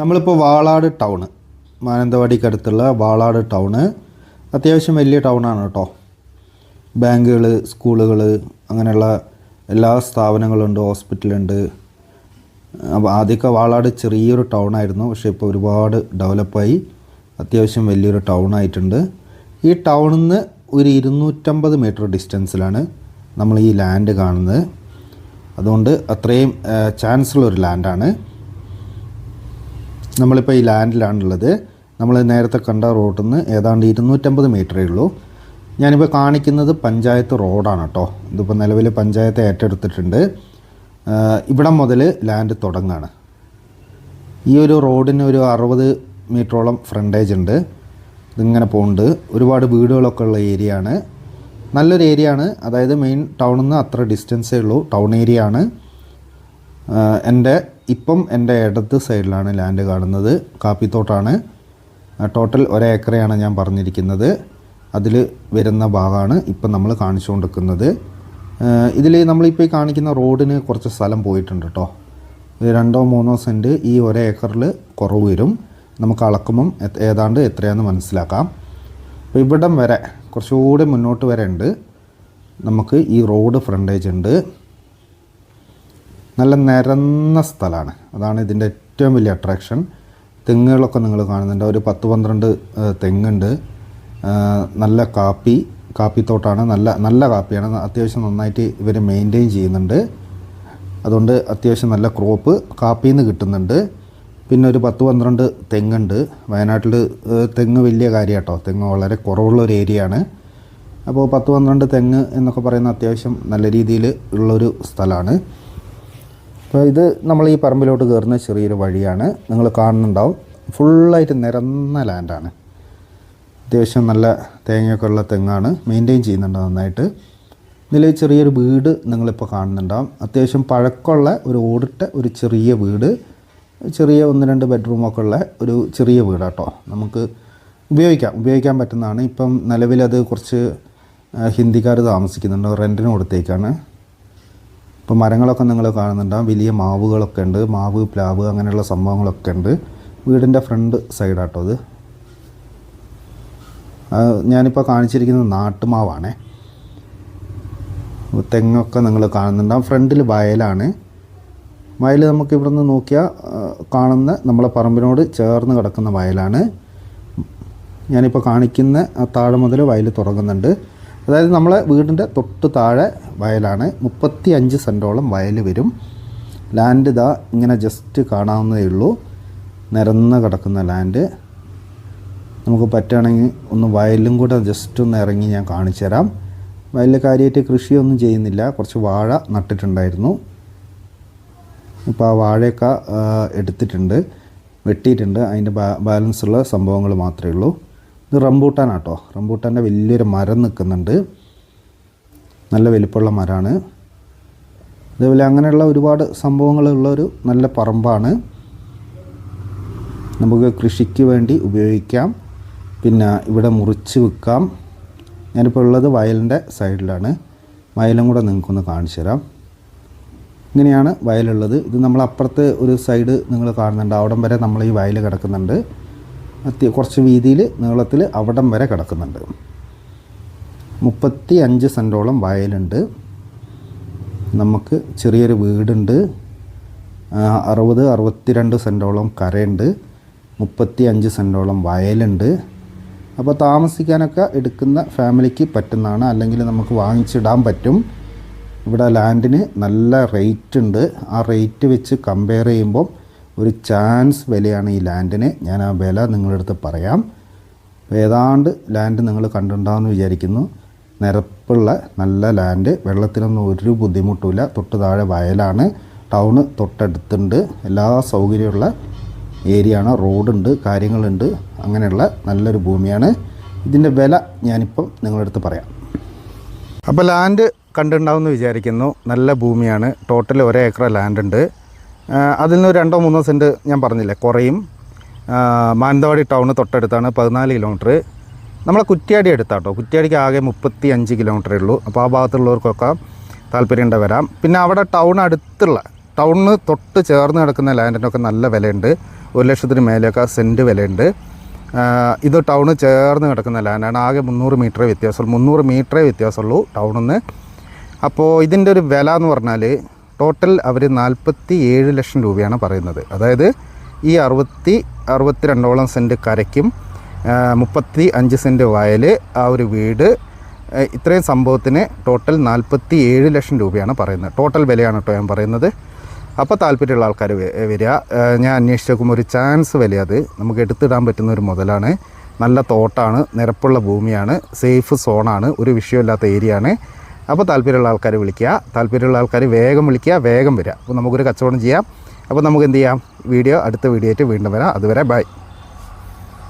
നമ്മളിപ്പോൾ വാളാട് ടൗണ്. മാനന്തവാടിക്കടുത്തുള്ള വാളാട് ടൗണ്. അത്യാവശ്യം വലിയ ടൗണാണ് കേട്ടോ. ബാങ്കുകൾ സ്കൂളുകൾ അങ്ങനെയുള്ള എല്ലാ സ്ഥാപനങ്ങളുണ്ട് ഹോസ്പിറ്റലുണ്ട്. അപ്പോൾ ആദ്യമൊക്കെ വാളാട് ചെറിയൊരു ടൗൺ ആയിരുന്നു പക്ഷേ ഇപ്പോൾ ഒരുപാട് ഡെവലപ്പായി. അത്യാവശ്യം വലിയൊരു ടൗൺ ആയിട്ടുണ്ട് ഈ ടൗണിൽ നിന്ന് ഒരു ഇരുന്നൂറ്റമ്പത് മീറ്റർ ഡിസ്റ്റൻസിലാണ് നമ്മൾ ഈ ലാൻഡ് കാണുന്നത്. അതുകൊണ്ട് അത്രയും ചാൻസുള്ള ഒരു ലാൻഡാണ്. നമ്മളിപ്പോൾ ഈ ലാൻഡിലാണുള്ളത്. നമ്മൾ നേരത്തെ കണ്ട റോഡിൽ നിന്ന് ഏതാണ്ട് ഇരുന്നൂറ്റമ്പത് മീറ്ററേ ഉള്ളൂ. ഞാനിപ്പോൾ കാണിക്കുന്നത് പഞ്ചായത്ത് റോഡാണ് കേട്ടോ. ഇതിപ്പോൾ നിലവിൽ പഞ്ചായത്ത് ഏറ്റെടുത്തിട്ടുണ്ട്. ഇവിടം മുതൽ ലാൻഡ് തുടങ്ങാണ്. ഈ ഒരു റോഡിന് ഒരു അറുപത് മീറ്ററോളം ഫ്രണ്ടേജ് ഉണ്ട്. ഇതിങ്ങനെ പോകുന്നുണ്ട് ഒരുപാട് വീടുകളൊക്കെ ഉള്ള ഏരിയ ആണ് നല്ലൊരു ഏരിയ ആണ് അതായത് മെയിൻ ടൗണിൽ നിന്ന് അത്ര ഡിസ്റ്റൻസേ ഉള്ളൂ. ടൗൺ ഏരിയ ആണ്. എന്റെ ഇപ്പം എന്റെ ഇടത്ത് സൈഡിലാണ് ലാൻഡ് കാണുന്നത്. കാപ്പിത്തോട്ടാണ്. ടോട്ടൽ ഒരേക്കറയാണ് ഞാൻ പറഞ്ഞിരിക്കുന്നത്. അതിൽ വരുന്ന ഭാഗമാണ് ഇപ്പം നമ്മൾ കാണിച്ചു കൊണ്ടിരിക്കുന്നത് ഇതിൽ നമ്മളിപ്പോൾ ഈ കാണിക്കുന്ന റോഡിന് കുറച്ച് സ്ഥലം പോയിട്ടുണ്ട് കേട്ടോ. രണ്ടോ മൂന്നോ സെന്റ് ഈ ഒരേ ഏക്കറിൽ കുറവ് വരും. നമുക്ക് അളക്കുമ്പം ഏതാണ്ട് എത്രയാണെന്ന് മനസ്സിലാക്കാം. അപ്പോൾ ഇവിടം വരെ കുറച്ചുകൂടി മുന്നോട്ട് വരെ ഉണ്ട്. നമുക്ക് ഈ റോഡ് ഫ്രണ്ടേജ് ഉണ്ട്. നല്ല നിരന്ന സ്ഥലമാണ്. അതാണ് ഇതിന്റെ ഏറ്റവും വലിയ അട്രാക്ഷൻ തെങ്ങുകളൊക്കെ നിങ്ങൾ കാണുന്നുണ്ട്. ഒരു പത്ത് പന്ത്രണ്ട് തെങ്ങുണ്ട്. നല്ല കാപ്പി കാപ്പിത്തോട്ടാണ്. നല്ല നല്ല കാപ്പിയാണ്. അത്യാവശ്യം നന്നായിട്ട് ഇവർ മെയിന്റെയിൻ ചെയ്യുന്നുണ്ട്. അതുകൊണ്ട് അത്യാവശ്യം നല്ല ക്രോപ്പ് കാപ്പിയിൽ നിന്ന് കിട്ടുന്നുണ്ട്. പിന്നെ ഒരു പത്ത് പന്ത്രണ്ട് തെങ്ങുണ്ട്. വയനാട്ടിൽ തെങ്ങ് വലിയ കാര്യം കേട്ടോ തെങ്ങ് വളരെ കുറവുള്ള ഒരു ഏരിയ ആണ്. അപ്പോൾ പത്ത് പന്ത്രണ്ട് തെങ്ങ് എന്നൊക്കെ പറയുന്ന അത്യാവശ്യം നല്ല രീതിയിൽ ഉള്ളൊരു സ്ഥലമാണ്. അപ്പോൾ ഇത് നമ്മൾ ഈ പറമ്പിലോട്ട് കയറുന്ന ചെറിയൊരു വഴിയാണ്. നിങ്ങൾ കാണുന്നുണ്ടാവും. ഫുള്ളായിട്ട് നിരന്ന ലാൻഡാണ് അത്യാവശ്യം നല്ല തേങ്ങയൊക്കെ ഉള്ള തെങ്ങാണ്. മെയിന്റെയിൻ ചെയ്യുന്നുണ്ട് നന്നായിട്ട്. ഇതിൽ ചെറിയൊരു വീട് നിങ്ങളിപ്പോൾ കാണുന്നുണ്ടാവും. അത്യാവശ്യം പഴക്കമുള്ള ഒരു ഓടിട്ട ഒരു ചെറിയ വീട്. ചെറിയ ഒന്ന് രണ്ട് ബെഡ്റൂമൊക്കെ ഉള്ള ഒരു ചെറിയ വീടാട്ടോ. നമുക്ക് ഉപയോഗിക്കാം. ഉപയോഗിക്കാൻ പറ്റുന്നതാണ്. ഇപ്പം നിലവിലത് കുറച്ച് ഹിന്ദിക്കാർ താമസിക്കുന്നുണ്ട്. റെന്റിന് കൊടുത്തേക്കാണ്. ഇപ്പോൾ മരങ്ങളൊക്കെ നിങ്ങൾ കാണുന്നുണ്ടാവും. വലിയ മാവുകളൊക്കെ ഉണ്ട്. മാവ് പ്ലാവ് അങ്ങനെയുള്ള സംഭവങ്ങളൊക്കെ ഉണ്ട്. വീടിന്റെ ഫ്രണ്ട് സൈഡാട്ടോ അത് ഞാനിപ്പോൾ കാണിച്ചിരിക്കുന്നത് നാട്ടുമാവാണേ. തെങ്ങൊക്കെ നിങ്ങൾ കാണുന്നുണ്ടാവും. ഫ്രണ്ടിൽ വയലാണ്. വയൽ നമുക്ക് ഇവിടെ നിന്ന് നോക്കിയാൽ കാണുന്ന നമ്മളെ പറമ്പിനോട് ചേർന്ന് കിടക്കുന്ന വയലാണ്. ഞാനിപ്പോൾ കാണിക്കുന്ന താഴെ മുതൽ വയൽ തുടങ്ങുന്നുണ്ട്. അതായത് നമ്മളെ വീടിന്റെ തൊട്ട് താഴെ വയലാണ്. മുപ്പത്തി അഞ്ച് സെന്റോളം വയൽ വരും. ലാൻഡ് ഇതാ ഇങ്ങനെ ജസ്റ്റ് കാണാവുന്നതേ ഉള്ളൂ. നിരന്ന് കിടക്കുന്ന ലാൻഡ്. നമുക്ക് പറ്റുകയാണെങ്കിൽ ഒന്ന് വയലും കൂടെ ജസ്റ്റ് ഒന്ന് ഇറങ്ങി ഞാൻ കാണിച്ചു തരാം. വയലിൽ കാര്യമായിട്ട് കൃഷിയൊന്നും ചെയ്യുന്നില്ല. കുറച്ച് വാഴ നട്ടിട്ടുണ്ടായിരുന്നു. ഇപ്പോൾ ആ വാഴയൊക്കെ എടുത്തിട്ടുണ്ട്. വെട്ടിയിട്ടുണ്ട്. അതിന്റെ ബാ ബാലൻസ് ഉള്ള സംഭവങ്ങൾ മാത്രമേ ഉള്ളൂ. ഇത് റംബൂട്ടാനാട്ടോ. റംബൂട്ടാന്റെ വലിയൊരു മരം നിൽക്കുന്നുണ്ട്. നല്ല വലിപ്പമുള്ള മരമാണ്. അതേപോലെ അങ്ങനെയുള്ള ഒരുപാട് സംഭവങ്ങളുള്ള ഒരു നല്ല പറമ്പാണ്. നമുക്ക് കൃഷിക്ക് വേണ്ടി ഉപയോഗിക്കാം. പിന്നെ ഇവിടെ മുറിച്ച് വിൽക്കാം. ഞാനിപ്പോൾ ഉള്ളത് വയലിന്റെ സൈഡിലാണ്. വയലും കൂടെ നിങ്ങൾക്കൊന്ന് കാണിച്ചു തരാം. ഇങ്ങനെയാണ് വയലുള്ളത്. ഇത് നമ്മൾ അപ്പുറത്ത് ഒരു സൈഡ് നിങ്ങൾ കാണുന്നുണ്ട്. അവിടം വരെ നമ്മൾ ഈ വയൽ കിടക്കുന്നുണ്ട്. അത്യ കുറച്ച് വീതിയിൽ നീളത്തിൽ അവിടം വരെ കിടക്കുന്നുണ്ട്. മുപ്പത്തി അഞ്ച് സെന്റോളം വയലുണ്ട്. നമുക്ക് ചെറിയൊരു വീടുണ്ട്. അറുപത് അറുപത്തിരണ്ട് സെന്റോളം കരയുണ്ട്. മുപ്പത്തി അഞ്ച് സെന്റോളം വയലുണ്ട്. അപ്പോൾ താമസിക്കാനൊക്കെ എടുക്കുന്ന ഫാമിലിക്ക് പറ്റുന്നതാണ്. അല്ലെങ്കിൽ നമുക്ക് വാങ്ങിച്ചിടാൻ പറ്റും. ഇവിടെ ലാൻഡിന് നല്ല റേറ്റ് ഉണ്ട്. ആ റേറ്റ് വെച്ച് കമ്പയർ ചെയ്യുമ്പോൾ ഒരു ചാൻസ് വിലയാണ് ഈ ലാൻഡിന്. ഞാൻ ആ വില നിങ്ങളുടെ അടുത്ത് പറയാം. ഏതാണ്ട് ലാൻഡ് നിങ്ങൾ കണ്ടിട്ടുണ്ടാവുമെന്ന് വിചാരിക്കുന്നു. നിരപ്പുള്ള നല്ല ലാൻഡ്. വെള്ളത്തിനൊന്നും ഒരു ബുദ്ധിമുട്ടില്ല തൊട്ട് താഴെ വയലാണ്. ടൗണ് തൊട്ടടുത്തുണ്ട്. എല്ലാ സൗകര്യമുള്ള ഏരിയ ആണ് റോഡുണ്ട് കാര്യങ്ങളുണ്ട്. അങ്ങനെയുള്ള നല്ലൊരു ഭൂമിയാണ്. ഇതിന്റെ വില ഞാനിപ്പം നിങ്ങളുടെ അടുത്ത് പറയാം. അപ്പോൾ ലാൻഡ് കണ്ടിട്ടുണ്ടാവുമെന്ന് വിചാരിക്കുന്നു. നല്ല ഭൂമിയാണ്. ടോട്ടൽ ഒരേ ഏക്കർ ലാൻഡ് ഉണ്ട് അതിൽ നിന്ന് രണ്ടോ മൂന്നോ സെന്റ് ഞാൻ പറഞ്ഞില്ലേ കുറയും. മാനന്തവാടി ടൗൺ തൊട്ടടുത്താണ് പതിനാല് കിലോമീറ്റർ. നമ്മളെ കുറ്റ്യാടി അടുത്താട്ടോ. കുറ്റ്യാടിക്ക് ആകെ മുപ്പത്തി അഞ്ച് കിലോമീറ്ററേ ഉള്ളൂ. അപ്പോൾ ആ ഭാഗത്തുള്ളവർക്കൊക്കെ താല്പര്യം വരാം. പിന്നെ അവിടെ ടൗൺ അടുത്തുള്ള ടൗണിന് തൊട്ട് ചേർന്ന് കിടക്കുന്ന ലാൻഡിനൊക്കെ നല്ല വിലയുണ്ട്. ഒരു ലക്ഷത്തിന് മേലെയൊക്കെ സെന്റ് വിലയുണ്ട്. ഇത് ടൗണ് ചേർന്ന് കിടക്കുന്ന ലാൻഡാണ്. ആകെ മുന്നൂറ് മീറ്ററേ വ്യത്യാസമുള്ളൂ. മുന്നൂറ് മീറ്ററേ വ്യത്യാസമുള്ളൂ ടൗണിൽ നിന്ന് അപ്പോൾ ഇതിന്റെ ഒരു വില എന്ന് പറഞ്ഞാൽ ടോട്ടൽ അവർ നാൽപ്പത്തി ഏഴ് ലക്ഷം രൂപയാണ് പറയുന്നത്. അതായത് ഈ അറുപത്തി അറുപത്തി രണ്ടോളം സെന്റ് കരയ്ക്കും മുപ്പത്തി അഞ്ച് സെന്റ് വയൽ ആ ഒരു വീട് ഇത്രയും സംഭവത്തിന് ടോട്ടൽ നാൽപ്പത്തി ഏഴ് ലക്ഷം രൂപയാണ് പറയുന്നത്. ടോട്ടൽ വിലയാണ് കേട്ടോ ഞാൻ പറയുന്നത്. അപ്പോൾ താല്പര്യമുള്ള ആൾക്കാർ വരിക ഞാൻ അന്വേഷിച്ച് നോക്കുമ്പോൾ ഒരു ചാൻസ് വില അത്. നമുക്ക് എടുത്തിടാൻ പറ്റുന്ന ഒരു മുതലാണ്. നല്ല തോട്ടാണ് നിരപ്പുള്ള ഭൂമിയാണ് സേഫ് സോണാണ് ഒരു വിഷയമില്ലാത്ത ഏരിയ ആണ്. അപ്പോൾ താല്പര്യമുള്ള ആൾക്കാർ വിളിക്കുക. താല്പര്യമുള്ള ആൾക്കാർ വേഗം വിളിക്കുക വേഗം വരിക. അപ്പോൾ നമുക്കൊരു കച്ചവടം ചെയ്യാം. അപ്പോൾ നമുക്ക് എന്ത് ചെയ്യാം? വീഡിയോ അടുത്ത വീഡിയോ ആയിട്ട് വീണ്ടും വരാം. അതുവരെ ബൈ.